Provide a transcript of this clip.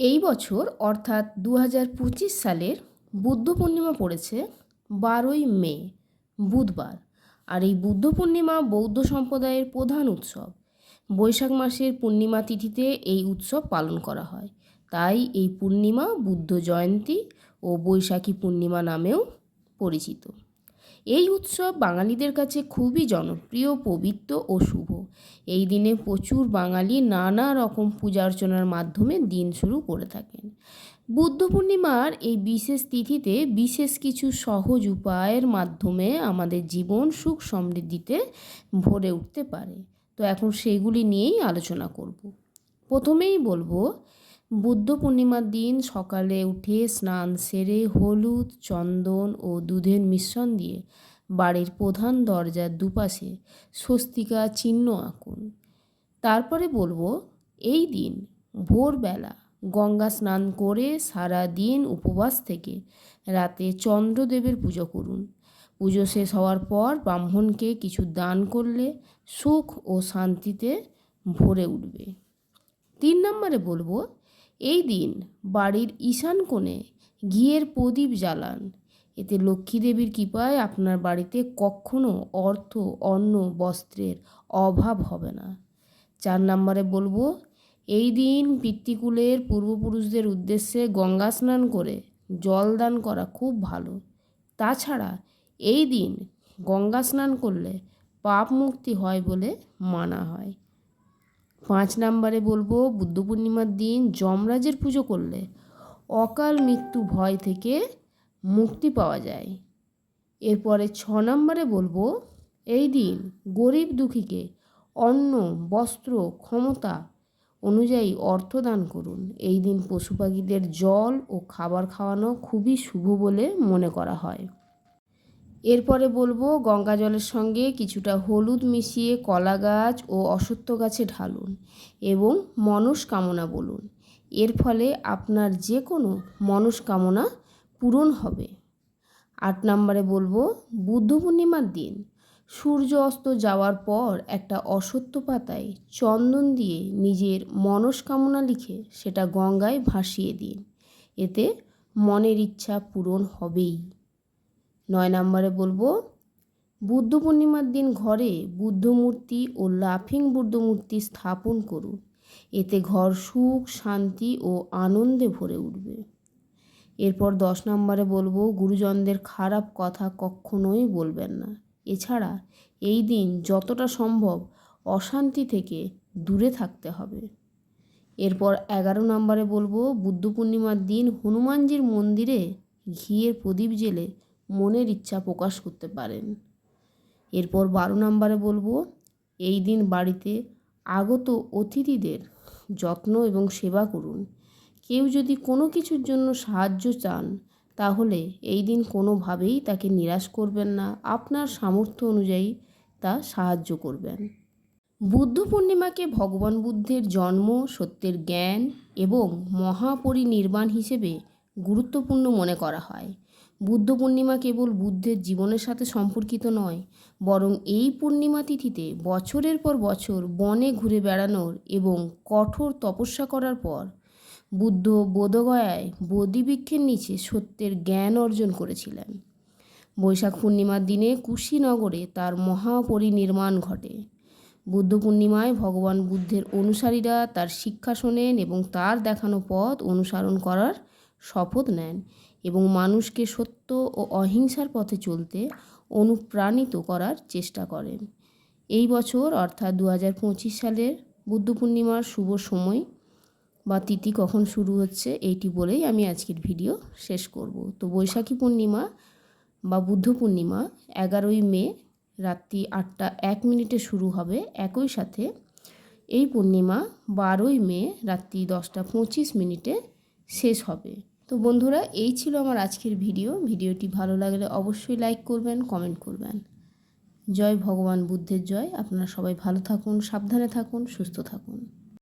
এই বছর, অর্থাৎ দু হাজার পঁচিশ সালের বুদ্ধ পূর্ণিমা পড়েছে বারোই মে, বুধবার। আর এই বুদ্ধ পূর্ণিমা বৌদ্ধ সম্প্রদায়ের প্রধান উৎসব। বৈশাখ মাসের পূর্ণিমা তিথিতে এই উৎসব পালন করা হয়। তাই এই পূর্ণিমা বুদ্ধ জয়ন্তী ও বৈশাখী পূর্ণিমা নামেও পরিচিত। এই উৎসব বাঙালিদের কাছে খুবই জনপ্রিয়, পবিত্র ও শুভ। এই দিনে প্রচুর বাঙালি নানা রকম পূজা অর্চনার মাধ্যমে দিন শুরু করে থাকেন। বুদ্ধ পূর্ণিমার এই বিশেষ তিথিতে বিশেষ কিছু সহজ উপায়ের মাধ্যমে আমাদের জীবন সুখ সমৃদ্ধিতে ভরে উঠতে পারে। তো এখন সেইগুলি নিয়েই আলোচনা করব। প্রথমেই বলব বুদ্ধ পূর্ণিমার দিন সকালে উঠে স্নান সেরে হলুদ, চন্দন ও দুধের মিশ্রণ দিয়ে বাড়ির প্রধান দরজার দুপাশে স্বস্তিকা চিহ্ন আঁকুন। তারপরে বলব, এই দিন ভোরবেলা গঙ্গা স্নান করে সারা দিন উপবাস থেকে রাতে চন্দ্রদেবের পুজো করুন। পুজো শেষ হওয়ার পর ব্রাহ্মণকে কিছু দান করলে সুখ ও শান্তিতে ভরে উঠবে। তিন নম্বরে বলব এই দিন বাড়ির ঈশান কোণে ঘিয়ের প্রদীপ জ্বালান। এতে লক্ষ্মী দেবীর কৃপায় আপনার বাড়িতে কখনো অর্থ, অন্ন, বস্ত্রের অভাব হবে না। চার নম্বরে বলব, এই দিন পিতৃকুলের পূর্বপুরুষদের উদ্দেশ্যে গঙ্গা স্নান করে জল দান করা খুব ভালো। তাছাড়া এই দিন গঙ্গা স্নান করলে পাপ মুক্তি হয় বলে মানা হয়। পাঁচ নম্বরে বলব, বুদ্ধ পূর্ণিমার দিন যমরাজের পুজো করলে অকাল মৃত্যু ভয় থেকে মুক্তি পাওয়া যায়। এরপরে ছ নম্বরে বলব, এই দিন গরিব দুঃখীকে অন্ন, বস্ত্র, ক্ষমতা অনুযায়ী অর্থ দান করুন। এই দিন পশু পাখিদের জল ও খাবার খাওয়ানো খুবই শুভ বলে মনে করা হয়। এরপরে বলব গঙ্গা জলের সঙ্গে কিছুটা হলুদ মিশিয়ে কলা গাছ ও অশ্বত্থ গাছে ঢালুন এবং মনস্কামনা বলুন। এর ফলে আপনার যে কোনো মনস্কামনা পূরণ হবে। আট নম্বরে বলব বুদ্ধ পূর্ণিমার দিন। সূর্য অস্ত যাওয়ার পর একটা অসত্য পাতায় চন্দন দিয়ে নিজের মনস্কামনা লিখে সেটা গঙ্গায় ভাসিয়ে দিন। এতে মনের ইচ্ছা পূরণ হবেই। নয় নম্বরে বলব, বুদ্ধ পূর্ণিমার দিন ঘরে বুদ্ধ মূর্তি ও লাফিং বুদ্ধ মূর্তি স্থাপন করুন। এতে ঘর সুখ, শান্তি ও আনন্দে ভরে উঠবে। এরপর দশ নম্বরে বলব, গুরুজনদের খারাপ কথা কখনোই বলবেন না। এছাড়া এই দিন যতটা সম্ভব অশান্তি থেকে দূরে থাকতে হবে। এরপর এগারো নম্বরে বলব, বুদ্ধ পূর্ণিমার দিন হনুমানজির মন্দিরে ঘিয়ের প্রদীপ জেলে মনের ইচ্ছা প্রকাশ করতে পারেন। এরপর বারো নম্বরে বলব, এই দিন বাড়িতে আগত অতিথিদের যত্ন এবং সেবা করুন। কেউ যদি কোনো কিছুর জন্য সাহায্য চান, তাহলে এই দিন কোনোভাবেই তাকে নিরাশ করবেন না। আপনার সামর্থ্য অনুযায়ী তা সাহায্য করবেন। বুদ্ধ পূর্ণিমাকে ভগবান বুদ্ধের জন্ম, সত্যের জ্ঞান এবং মহাপরিনির্বাণ হিসেবে গুরুত্বপূর্ণ মনে করা হয়। বুদ্ধ পূর্ণিমা কেবল বুদ্ধের জীবনের সাথে সম্পর্কিত নয়, বরং এই পূর্ণিমা তিথিতে বছরের পর বছর বনে ঘুরে বেড়ানোর এবং কঠোর তপস্যা করার পর বুদ্ধ বোধগয়ায় বোধিবৃক্ষের নিচে সত্যের জ্ঞান অর্জন করেছিলেন। বৈশাখ পূর্ণিমার দিনে কুশীনগরে তার মহাপরিনির্মাণ ঘটে। বুদ্ধ পূর্ণিমায় ভগবান বুদ্ধের অনুসারীরা তার শিক্ষা শোনেন এবং তার দেখানো পথ অনুসরণ করার শপথ নেন এবং মানুষকে সত্য ও অহিংসার পথে চলতে অনুপ্রাণিত করার চেষ্টা করেন। এই বছর অর্থাৎ দু হাজার পঁচিশ সালের বুদ্ধ পূর্ণিমার শুভ সময় বা তিথি কখন শুরু হচ্ছে এইটি বলেই আমি আজকের ভিডিও শেষ করব। তো বৈশাখী পূর্ণিমা বা বুদ্ধ পূর্ণিমা এগারোই মে রাত্রি আটটা এক মিনিটে শুরু হবে একই সাথে। এই পূর্ণিমা বারোই মে রাত্রি দশটা পঁচিশ মিনিটে শেষ হবে। তো বন্ধুরা, এই ছিল আমার আজকের ভিডিও। ভিডিওটি ভালো লাগলে অবশ্যই লাইক করবেন কমেন্ট করবেন। জয় ভগবান, বুদ্ধের জয়। আপনারা সবাই ভালো থাকুন, সাবধানে থাকুন, সুস্থ থাকুন।